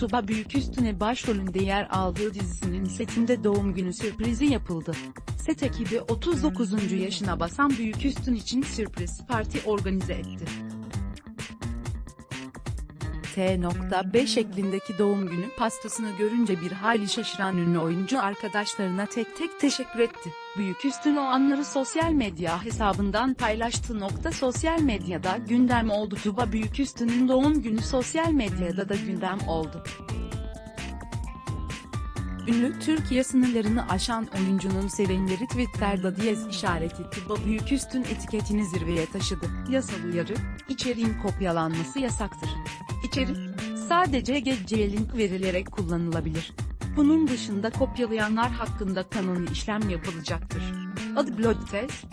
Tuba Büyüküstüne başrolünde yer aldığı dizisinin setinde doğum günü sürprizi yapıldı. Set ekibi 39. yaşına basan Büyüküstün için sürpriz parti organize etti. T.5 şeklindeki doğum günü pastasını görünce bir hayli şaşıran ünlü oyuncu arkadaşlarına tek tek teşekkür etti. Büyüküstün o anları sosyal medya hesabından paylaştı. Nokta sosyal medyada gündem oldu. Tuba Büyüküstün'ün doğum günü sosyal medyada da gündem oldu. Ünlü Türkiye sınırlarını aşan oyuncunun sevenleri Twitter'da diyez işareti Tuba Büyüküstün etiketini zirveye taşıdı. Yasal uyarı, içeriğin kopyalanması yasaktır. İçerik, sadece GC link verilerek kullanılabilir. Bunun dışında kopyalayanlar hakkında kanuni işlem yapılacaktır. Adı Test,